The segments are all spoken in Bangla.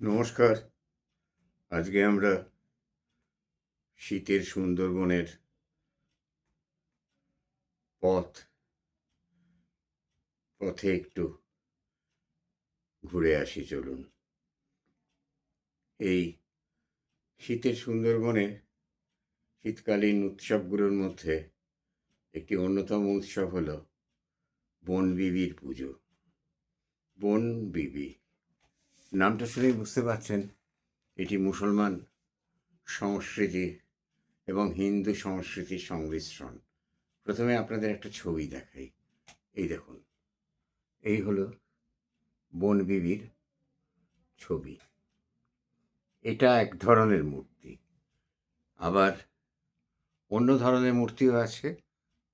নমস্কার। আজকে আমরা শীতের সুন্দরবনের পথ, পথে একটু ঘুরে আসি, চলুন। এই শীতের সুন্দরবনে শীতকালীন উৎসবগুলোর মধ্যে একটি অন্যতম উৎসব হল বনবিবির পুজো। বনবিবি। নামটা শুনেই বুঝতে পারছেন, এটি মুসলমান সংস্কৃতি এবং হিন্দু সংস্কৃতির সংমিশ্রণ। প্রথমে আপনাদের একটা ছবি দেখাই। এই দেখুন, এই হলো বনবিবির ছবি। এটা এক ধরনের মূর্তি। আবার অন্য ধরনের মূর্তিও আছে,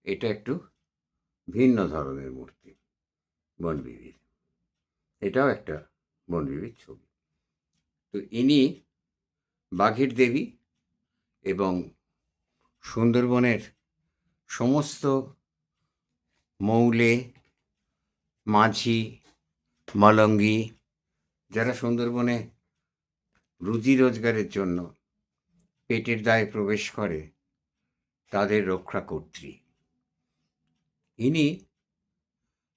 এটা একটু ভিন্ন ধরনের মূর্তি বনবিবির এটাও একটা বনবিবির ছবি। তো ইনি বাঘের দেবী এবং সুন্দরবনের সমস্ত মৌলে, মাঝি, মলঙ্গি, যারা সুন্দরবনে রুজি রোজগারের জন্য পেটের দায়ে প্রবেশ করে, তাদের রক্ষা কর্ত্রী। ইনি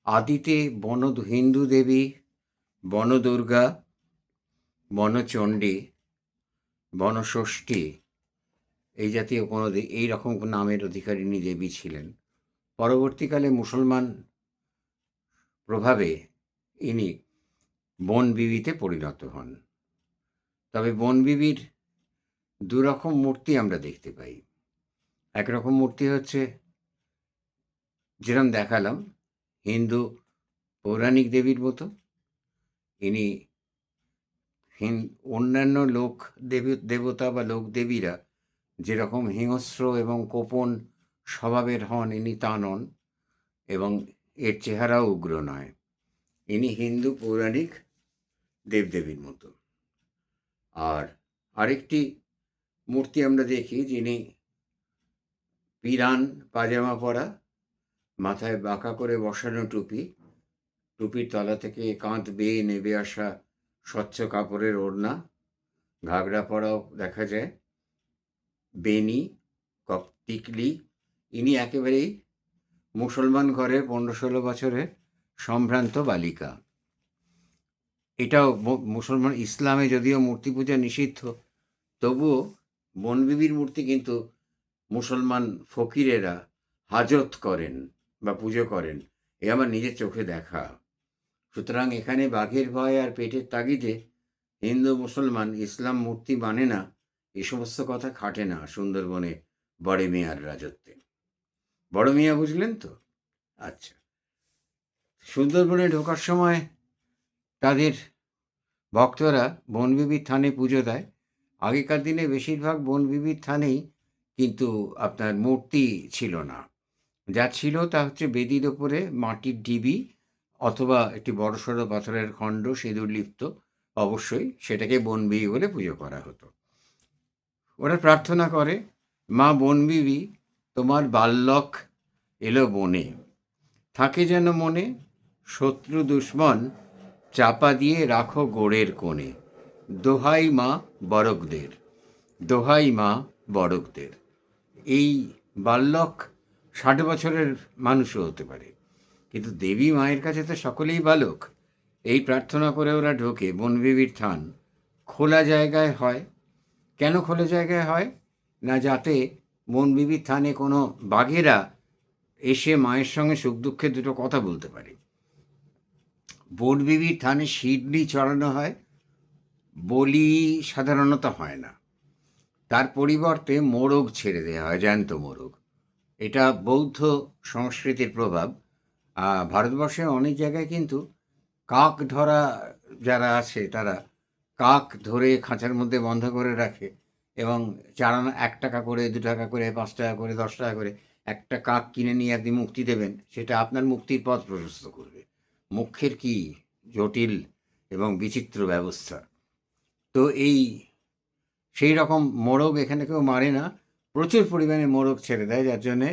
আদিতে বন হিন্দু দেবী বনদুর্গা, বনচণ্ডী, বনষষ্ঠী এই জাতীয় কোনো এই রকম নামের অধিকারিণী দেবী ছিলেন। পরবর্তীকালে মুসলমান প্রভাবে ইনি বনবিবিতে পরিণত হন। তবে বনবিবির দুরকম মূর্তি আমরা দেখতে পাই। একরকম মূর্তি হচ্ছে যেরকম দেখালাম, হিন্দু পৌরাণিক দেবীর মতো। ইনি অন্যান্য লোক দেবী, দেবতা বা লোক দেবীরা যেরকম হিংস্র এবং কোপন স্বভাবের হন, ইনি তা নন এবং এর চেহারাও উগ্র নয়। ইনি হিন্দু পৌরাণিক দেবদেবীর মতো। আর আরেকটি মূর্তি আমরা দেখি যিনি পিরান পাজামা পরা, মাথায় বাঁকা করে বসানো টুপি টুপির তলা থেকে কাঁধ বেয়ে নেবে আসা স্বচ্ছ কাপড়ের ওড়না। ঘাগরা পরাও দেখা যায়। বেনি কক টিকলি ইনি একেবারেই মুসলমান ঘরের পনেরো ষোলো বছরের সম্ভ্রান্ত বালিকা। এটাও মুসলমান ইসলামে যদিও মূর্তি পূজা নিষিদ্ধ, তবুও বনবিবির মূর্তি কিন্তু মুসলমান ফকিরেরা হাজত করেন বা পুজো করেন। এ আমার নিজের চোখে দেখা। সুতরাং এখানে বাঘের ভয় আর পেটের তাগিদে হিন্দু, মুসলমান, ইসলাম মূর্তি মানে না, এ সমস্ত কথা খাটে না সুন্দরবনে বড় মিয়ার রাজত্বে। বড় মিয়া বুঝলেন তো? আচ্ছা। সুন্দরবনে ঢোকার সময় তাদের ভক্তরা বনবিবির থানে পুজো দেয়। আগেকার দিনে বেশিরভাগ বনবিবির থানেই কিন্তু আপনার মূর্তি ছিল না। যা ছিল তা হচ্ছে বেদির ওপরে মাটির ডিবি অথবা একটি বড়সড় পাথরের খণ্ড সিঁদুর লিপ্ত অবশ্যই সেটাকে বনবিবি বলে পুজো করা হতো। ওরা প্রার্থনা করে, মা বনবিবি, তোমার বাল্যক এলো বনে। থাকে যেন মনে শত্রু দুশ্মন চাপা দিয়ে রাখো গোড়ের কোণে। দোহাই মা বরকদের দোহাই মা বরকদের এই বাল্যক ষাট বছরের মানুষও হতে পারে। কিন্তু দেবী মায়ের কাছে তো সকলেই বালক। এই প্রার্থনা করে ওরা ঢোকে, বনবিবির থান। খোলা জায়গায় হয়। কেন খোলা জায়গায় হয়? না যাতে বনবিবির থানে কোনো বাঘেরা এসে মায়ের সঙ্গে সুখ দুঃখে দুটো কথা বলতে পারে। বনবিবির থানে শিডলি চড়ানো হয়, বলি সাধারণত হয় না। তার পরিবর্তে মোরগ ছেড়ে দেওয়া হয়, জ্যান্ত মোরগ। এটা বৌদ্ধ সংস্কৃতির প্রভাব। আহ, ভারতবর্ষে অনেক জায়গায় কিন্তু কাক ধরা যারা আছে তারা কাক ধরে খাঁচার মধ্যে বন্ধ করে রাখে এবং চারানা এক টাকা করে দু টাকা করে পাঁচ টাকা করে দশ টাকা করে একটা কাক কিনে নিয়ে আপনি মুক্তি দেবেন সেটা আপনার মুক্তির পথ প্রশস্ত করবে। মুখ্যের কি জটিল এবং বিচিত্র ব্যবস্থা। তো এই সেই রকম মোরগ এখানে কেউ মারে না প্রচুর পরিমাণে মোরগ ছেড়ে দেয় যার জন্যে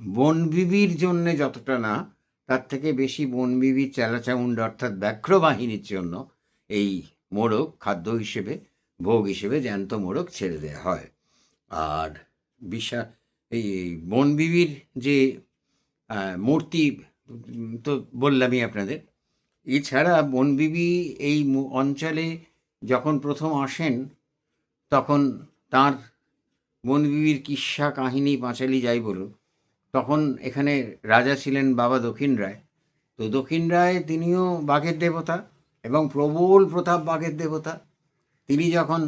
বনবিবির জন্যে যতটা না, তার থেকে বেশি বনবিবির চেলাচাউন্ড অর্থাৎ ব্যাঘ্র বাহিনীর জন্য এই মোড়ক, খাদ্য হিসেবে, ভোগ হিসেবে জ্যান্ত মোড়ক ছেড়ে দেওয়া হয়। আর বিশা এই বনবিবির যে মূর্তি তো বললামই আপনাদের। এছাড়া বনবিবি এই অঞ্চলে যখন প্রথম আসেন, তখন তার বনবিবির কিস্সা কাহিনী পাঁচালি যাই বলুন তখন এখানে রাজা ছিলেন বাবা দক্ষিণ রায়। তো দক্ষিণ রায় তিনিও বাঘের দেবতা এবং প্রবল প্রতাপ বাঘের দেবতা। তিনি যখন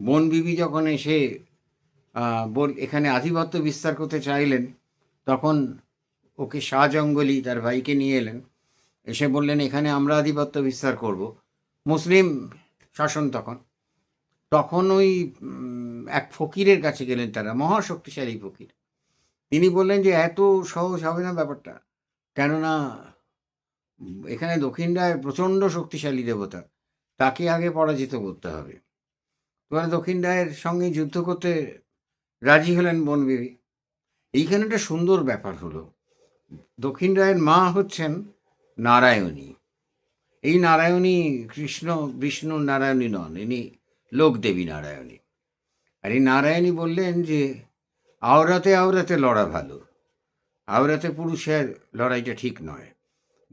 বনবিবি যখন এসে এখানে আধিপত্য বিস্তার করতে চাইলেন, তখন ওকে শাহ জঙ্গলি তার ভাইকে নিয়ে এলেন। এসে বললেন, এখানে আমরা আধিপত্য বিস্তার করব। মুসলিম শাসন তখন। তখন ওই এক ফকিরের কাছে গেলেন তারা, মহাশক্তিশালী ফকির। তিনি বললেন যে, এত সহজ হবে না ব্যাপারটা। কেননা, এখানে দক্ষিণ রায় প্রচণ্ড শক্তিশালী দেবতা, তাকে আগে পরাজিত করতে হবে। এবারে দক্ষিণ রায়ের সঙ্গে যুদ্ধ করতে রাজি হলেন বনবিবি এইখানে একটা সুন্দর ব্যাপার হলো দক্ষিণ রায়ের মা হচ্ছেন নারায়ণী। এই নারায়ণী কৃষ্ণ, বিষ্ণু নারায়ণী নন, ইনি লোকদেবী নারায়ণী। আর এই নারায়ণী বললেন যে আওরাতে আওরাতে লড়া ভালো। আওরাতে পুরুষের লড়াইটা ঠিক নয়।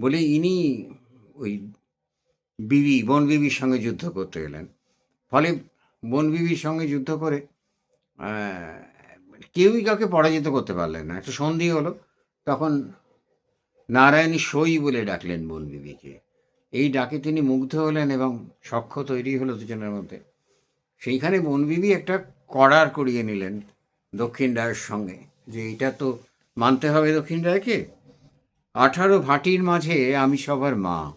বলে ইনি ওই বিবি, বন বিবির সঙ্গে যুদ্ধ করতে গেলেন। ফলে বন বিবির সঙ্গে যুদ্ধ করে কেউই কাউকে পরাজিত করতে পারলেন না। একটা সন্ধি হলো, তখন নারায়ণী সই বলে ডাকলেন বন বিবিকে। এই ডাকে তিনি মুগ্ধ হলেন এবং সখ্য তৈরি হলো দুজনের মধ্যে। সেইখানে বনবিবি একটা করার করিয়ে নিলেন। দক্ষিণ রায়ের সঙ্গে। যে এটা তো মানতে হবে দক্ষিণ রায়কে? আঠারো ভাটির মাঝে আমি সবার মা।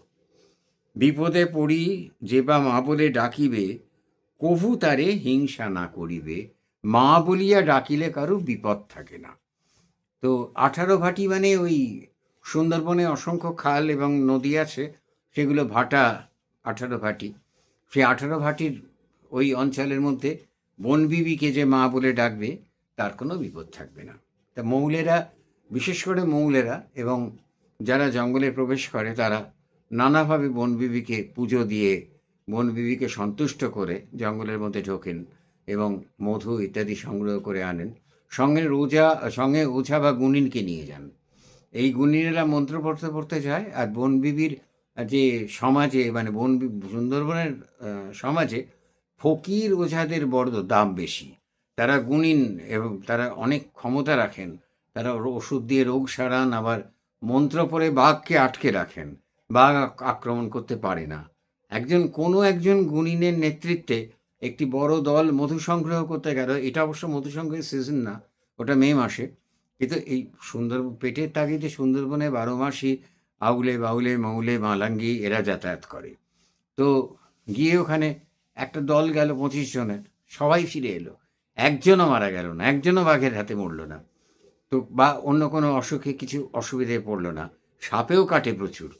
বিপদে পড়ি যে বা মা বলে ডাকিবে, কভু তারে হিংসা না করিবে। মা বলিয়া ডাকিলে কারও বিপদ থাকে না। তো আঠারো ভাটি মানে ওই সুন্দরবনে অসংখ্য খাল এবং নদী আছে, সেগুলো ভাটা আঠারো ভাটি। সেই আঠারো ভাটির ওই অঞ্চলের মধ্যে বনবিবিকে যে মা বলে ডাকবে তার কোনো বিপদ থাকবে না। তা মৌলেরা, বিশেষ করে মৌলেরা এবং যারা জঙ্গলে প্রবেশ করে, তারা নানাভাবে বনবিবিকে পুজো দিয়ে বনবিবিকে সন্তুষ্ট করে জঙ্গলের মধ্যে ঢোকেন এবং মধু ইত্যাদি সংগ্রহ করে আনেন। সঙ্গে রোজা, সঙ্গে ওঝা বা গুণিনকে নিয়ে যান। এই গুণিনেরা মন্ত্র পড়তে পড়তে যায় আর বনবিবির যে সমাজে মানে বন সুন্দরবনের সমাজে ফকির ওঝাদের বড় দাম বেশি। তারা গুণিন এবং তারা অনেক ক্ষমতা রাখেন। তারা ওষুধ দিয়ে রোগ সারান, আবার মন্ত্র পরে বাঘকে আটকে রাখেন। বাঘ আক্রমণ করতে পারে না। একজন, কোনো একজন গুণিনের নেতৃত্বে একটি বড় দল মধু সংগ্রহ করতে গেল। এটা অবশ্য মধু সংগ্রহের সিজন না, ওটা মে মাসে। কিন্তু এই সুন্দর, পেটের তাগিদে সুন্দরবনে বারো মাসই আউলে, বাউলে, মৌলে, মালাঙ্গি এরা যাতায়াত করে। তো গিয়ে ওখানে একটা দল গেল পঁচিশ জনের। সবাই ফিরে এলো। একজনও মারা গেল না, একজনও বাঘের হাতে মরল না। তো বা অন্য কোনো অসুখে কিছু অসুবিধায় পড়ল না, সাপেও কাটে প্রচুর।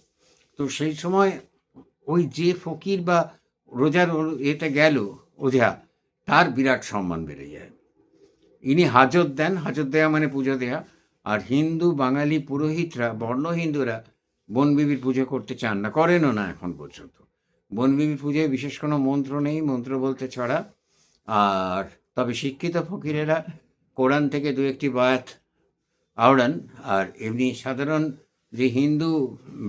তো সেই সময় ওই যে ফকির বা রোজার এতে গেল, ওঝা, তার বিরাট সম্মান বেড়ে যায়। ইনি হাজত দেন, হাজত দেয়া মানে পুজো দেয়া। আর হিন্দু, বাঙালি পুরোহিতরা, বর্ণ হিন্দুরা বনবিবির পুজো করতে চান না, করেনও না এখন পর্যন্ত। বনবিবির পুজোয় বিশেষ কোনো মন্ত্র নেই, মন্ত্র বলতে ছড়া। আর তবে শিক্ষিত ফকিরেরা কোরআন থেকে দু একটি বায়াত আওড়ান, আর এমনি সাধারণ যে হিন্দু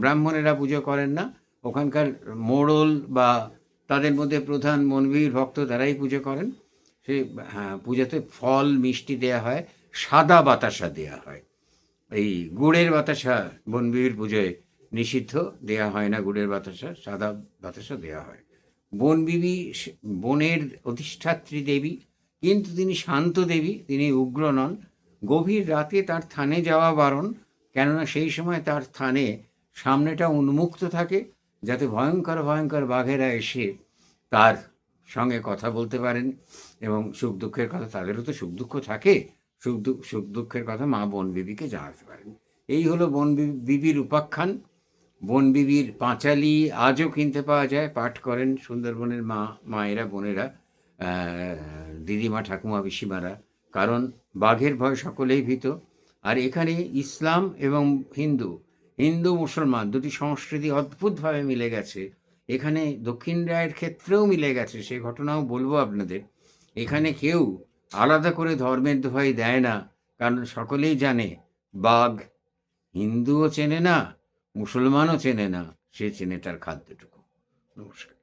ব্রাহ্মণেরা পুজো করেন না, ওখানকার মোড়ল বা তাদের মধ্যে প্রধান মনবীর ভক্ত তারাই পুজো করেন। সে হ্যাঁ পুজোতে ফল, মিষ্টি দেয়া হয়, সাদা বাতাসা দেয়া হয়। এই গুড়ের বাতাসা বনবিবির পুজোয় নিষিদ্ধ, দেয়া হয় না গুড়ের বাতাসা, সাদা বাতাসা দেয়া হয়। বনবিবি, বনের অধিষ্ঠাত্রী দেবী কিন্তু তিনি শান্ত দেবী, তিনি উগ্র নন। গভীর রাতে তার থানে যাওয়া বারণ, কেননা সেই সময় তার থানে সামনেটা উন্মুক্ত থাকে, যাতে ভয়ঙ্কর ভয়ঙ্কর বাঘেরা এসে তার সঙ্গে কথা বলতে পারেন এবং সুখ দুঃখের কথা, তাদেরও তো সুখ দুঃখ থাকে, সুখ দুঃখ সুখ দুঃখের কথা মা বন বিবিকে জানাতে পারেন। এই হলো বন বিবির উপাখ্যান। বন বিবির পাঁচালি আজও কিনতে পাওয়া যায়, পাঠ করেন সুন্দরবনের মা, মায়েরা, বোনেরা। দিদিমা ঠাকুমা পিসিমারা। কারণ বাঘের ভয় সকলেই ভীত। আর এখানে ইসলাম এবং হিন্দু হিন্দু, মুসলমান দুটি সংস্কৃতি অদ্ভুতভাবে মিলে গেছে। এখানে দক্ষিণ রায়ের ক্ষেত্রেও মিলে গেছে, সে ঘটনাও বলব আপনাদের। এখানে কেউ আলাদা করে ধর্মের দোহাই দেয় না, কারণ সকলেই জানে বাঘ হিন্দুও চেনে না, মুসলমানও চেনে না, সে চেনে তার খাদ্যটুকু। নমস্কার।